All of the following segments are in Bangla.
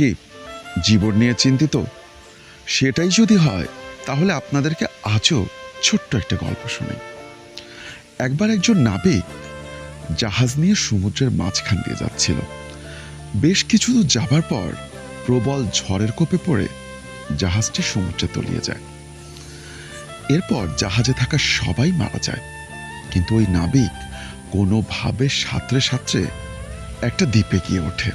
কি? জীবন নিয়ে চিন্তিত? সেটাই যদি হয়, তাহলে আপনাদেরকে আজও ছোট্ট একটা গল্প শুনি একবার একজন নাবিক জাহাজ নিয়ে সমুদ্রের মাঝখান দিয়ে যাচ্ছিল। বেশ কিছু দূর যাবার পর প্রবল ঝড়ের কোপে পড়ে জাহাজটি সমুদ্রে তলিয়ে যায়। এরপর জাহাজে থাকা সবাই মারা যায়। কিন্তু ওই নাবিক কোনোভাবে সাঁতরে সাঁতরে একটা দ্বীপে গিয়ে ওঠে।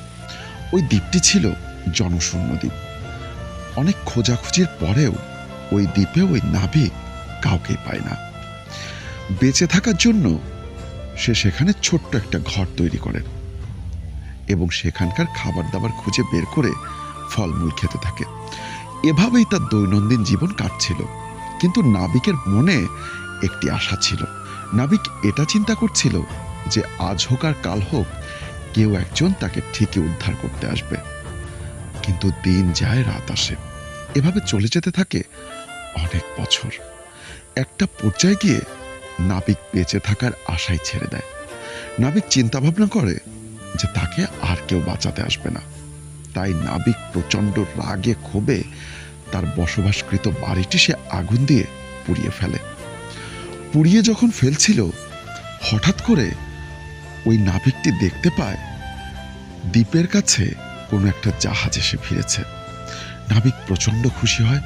ওই দ্বীপটি ছিল জনশূন্য দ্বীপ। অনেক খোঁজাখুঁজির পরেও ওই দ্বীপে ওই নাবিক কাউকে পায় না। বেঁচে থাকার জন্য সে সেখানে ছোট্ট একটা ঘর তৈরি করে এবং সেখানকার খাবার দাবার খুঁজে বের করে ফলমূল খেতে থাকে। এভাবেই তার দৈনন্দিন জীবন কাটছিল। কিন্তু নাবিকের মনে একটি আশা ছিল। নাবিক এটা চিন্তা করছিল যে আজ হোক আর কাল হোক কেউ একজন তাকে ঠিকই উদ্ধার করতে আসবে। কিন্তু দিন যায়, রাত আসে। এভাবে চলে যেতে থাকে অনেক বছর। একটা পর্যায়ে গিয়ে নাবিক বেঁচে থাকার আশাই ছেড়ে দেয়। নাবিক চিন্তা ভাবনা করে যে তাকে আর কেউ বাঁচাতে আসবে না। তাই নাবিক প্রচণ্ড রাগে ক্ষোভে তার বসবাসকৃত বাড়িটি সে আগুন দিয়ে পুড়িয়ে ফেলে। পুড়িয়ে যখন ফেলছিল, হঠাৎ করে ওই নাবিকটি দেখতে পায় দ্বীপের কাছে কোনো একটা জাহাজ এসে ফিরেছে। নাবিক প্রচণ্ড খুশি হয়।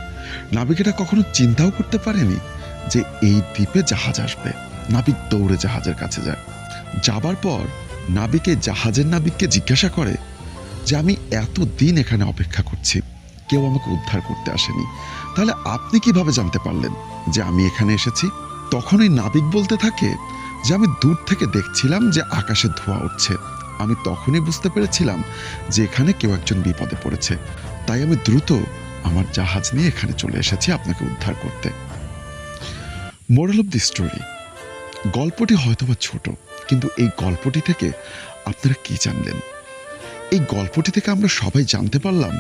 নাবিক এটা কখনো চিন্তাও করতে পারেনি যে এই দ্বীপে জাহাজ আসবে। নাবিক দৌড়ে জাহাজের কাছে যায়। যাবার পর নাবিক জাহাজের নাবিককে জিজ্ঞাসা করে যে, আমি এত দিন এখানে অপেক্ষা করছি। কেউ আমাকে উদ্ধার করতে আসেনি। তাহলে আপনি কীভাবে জানতে পারলেন যে আমি এখানে এসেছি? তখন ওই নাবিক বলতে থাকে যে, আমি দূর থেকে দেখছিলাম যে আকাশে ধোঁয়া উঠছে। আমি তখনই বুঝতে পেরেছিলাম যে এখানে কেউ একজন বিপদে পড়েছে। তাই আমি দ্রুত আমার জাহাজ নিয়ে এখানে চলে এসেছি আপনাকে উদ্ধার করতে। মোরাল অফ দি স্টোরি গল্পটি হয়তোবা ছোট, কিন্তু এই গল্পটি থেকে আপনারা কি জানলেন? এই গল্পটি থেকে আমরা সবাই জানতে পারলাম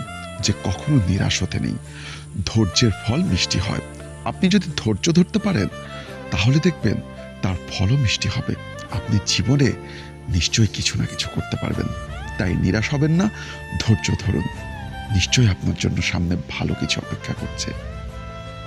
যে কখনো নিরাশ হতে নেই। ধৈর্যের ফল মিষ্টি হয়। আপনি যদি ধৈর্য ধরতে পারেন, তাহলে দেখবেন তার ফলও মিষ্টি হবে। আপনি জীবনে নিশ্চয়ই কিছু না কিছু করতে পারবেন। তাই নিরাশ হবেন না, ধৈর্য ধরুন। নিশ্চয়ই আপনার জন্য সামনে ভালো কিছু অপেক্ষা করছে।